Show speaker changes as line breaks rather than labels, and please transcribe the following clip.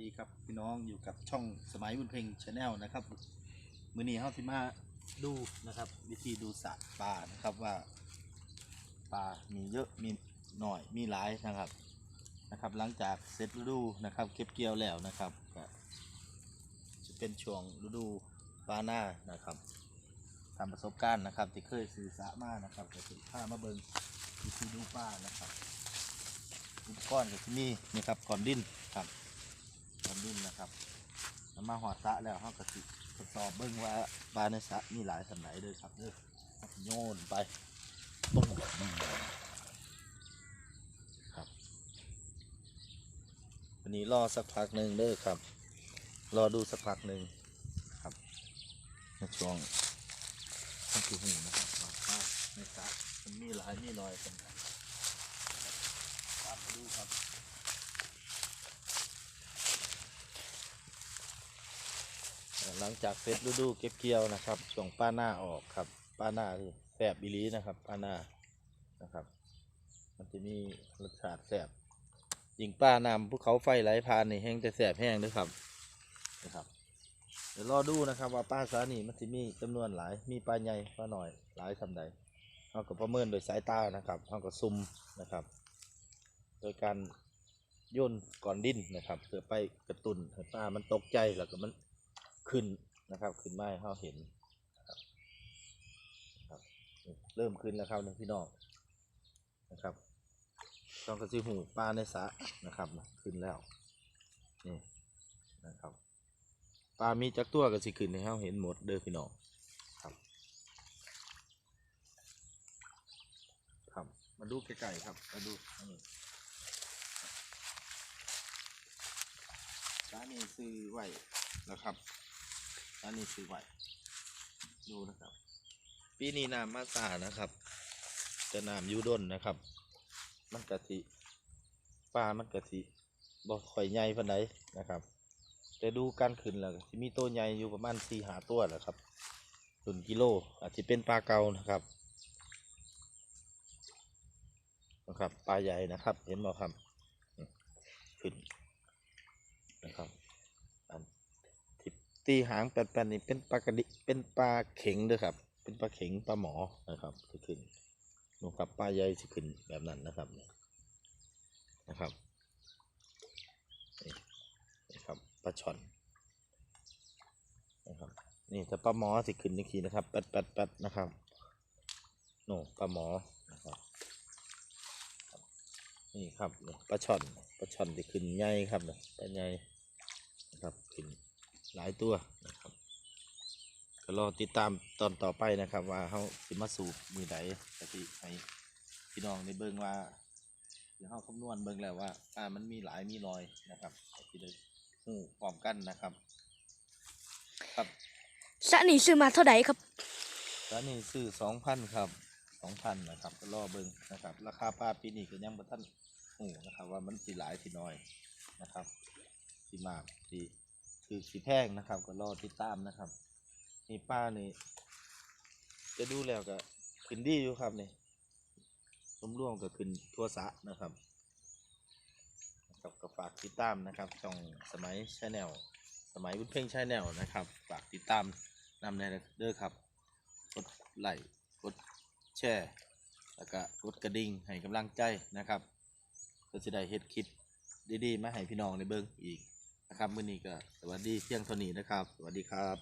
ดีครับพี่น้องอยู่กับช่องสมัยบุญเพ็งชาแนลนะครับ มือนี้เฮาสิมาดูนะครับ วิธีดูสระปลานะครับว่าปลามีเยอะมีหน่อยมีหลายนะครับนะครับ หลังจากเสร็จฤดูนะครับ เก็บเกี่ยวแล้วนะครับก็จะเป็นช่วงฤดูปลาหน้านะครับตามประสบการณ์นะครับ ที่เคยสื่อสารมานะครับก็สิพามาเบิ่งวิธีดูปลานะครับอุปกรณ์ก็ที่นี่นี่ครับก่อนดิ้นครับ ครับแล้วมาหอดสระแล้วเขาก็สิทดสอบเบิ่งว่าปลาในสระมีหลายสันไหนเด้อครับเด้อโยนไปปุ้งครับวันนี้รอสักพักหนึ่งเด้อครับ รอดูสักพักหนึ่งครับในช่วงช่วงที่หูนะครับว่าปลาในสระมันมีหลายมีน้อยสันไหนตามมาดูครับเอ่อ หลังจากเสร็จฤดูเก็บเกี่ยวนะครับช่วงป้าหน้าออกครับ ป้าหน้าคือแสบบิลีนะครับ ป้าหน้านะครับ มันจะมีรสชาติแสบยิงป้านำภูเขาไฟไหลผ่านนี่แห้งจะแสบแห้งด้วยครับนะครับ เดี๋ยวรอดูนะครับ ว่าป้าสานี่มันจะมีจำนวนหลายมีปลาใหญ่ปลาหน่อยหลายทำใดเราก็ประเมินโดยสายตานะครับเราก็ซุ่มนะครับ โดยการโย่นก่อนดิ้นนะครับ เพื่อไปกระตุนให้ปลามันตกใจแล้วก็มัน ขึ้นนะครับขึ้นมาให้เราเห็นนะครับเริ่มขึ้นแล้วครับนะพี่น้องนะครับต้องกระซิหูปลาในสระนะครับ ขึ้นแล้วนี่นะครับปลามีจักตัวกระสิขึ้นให้เราเห็นหมดเด้อพี่น้องครับครับมาดูใกล้ๆครับมาดูนี่ร้านนี้ซื้อไหวนะครับ ร้านนี้ซื้อไหวดูนะครับ ปีนี้น้ำมาสานะครับ จะน้ำยูด้นนะครับ มันกะทิปลามันกะทิบ่ค่อยใหญ่ปานใดนะครับแต่ดูการขึ้นแล้วก็สิมีตัวใหญ่อยู่ประมาณสี่หาตัวแหละครับตุนกิโล อาจจะเป็นปลาเก่านะครับนะครับปลาใหญ่นะครับ เห็นบ่ครับขึ้น นะครับอันที่ ตีหางแปนๆนี่เป็นปลากระดิเป็นปลาเข็งด้วยครับ เป็นปลาเข็งปลาหมอนะครับที่ขึ้นนูนครับปลาใหญ่ที่ขึ้นแบบนั้นนะครับนะครับนี่นะครับปลาช่อนนะครับนี่ถ้าปลาหมอสิขึ้นนี่ทีนะครับแปดแปดแปดนะครับโน่ปลาหมอนะครับนี่ครับปลาช่อนปลาช่อนที่ขึ้นใหญ่ครับเนี่ยปลาใหญ่นะครับขึ้น หลายตัวนะครับก็รอติดตามตอนต่อไปนะครับ ว่าเขาสิมาสูบมือใดกะทิให้พี่น้องได้เบิ่งว่าเดี๋ยวเขาคำนวณเบิ่งแล้วว่าปลามันมีหลายมีน้อยนะครับก็สิได้หูพร้อมกันนะครับ ครับ
สระนี่ซื้อมาเท่าไหร่ครับ
แล้วนี่ซื้อสองพันครับสองพันนะครับก็รอเบิ่งนะครับ ราคาปลาปีนี้ก็ยังบ่ทันหูนะครับ ว่ามันสิหลายสิน้อยนะครับสีมากสี คือสีแพงนะครับ ก็รอติดตามนะครับนี่ป้านี่จะดูแล้วก็ขึ้นดีอยู่ครับนี่รวมร่วมๆก็ขึ้นทั่วสะนะครับนะครับฝากติดตามนะครับช่องสมัยชาแนลสมัยบุญเพ่งชาแนลนะครับฝากติดตามนำในเด้อครับกดไลค์กดแชร์แล้วก็กดกระดิ่งให้กำลังใจนะครับก็จะได้เฮ็ดคลิปดีๆมาให้พี่น้องในเบิ้งอีก นะครับมื้อนี้ก็สวัสดีเที่ยงเท่านี้นะครับ สวัสดีครับ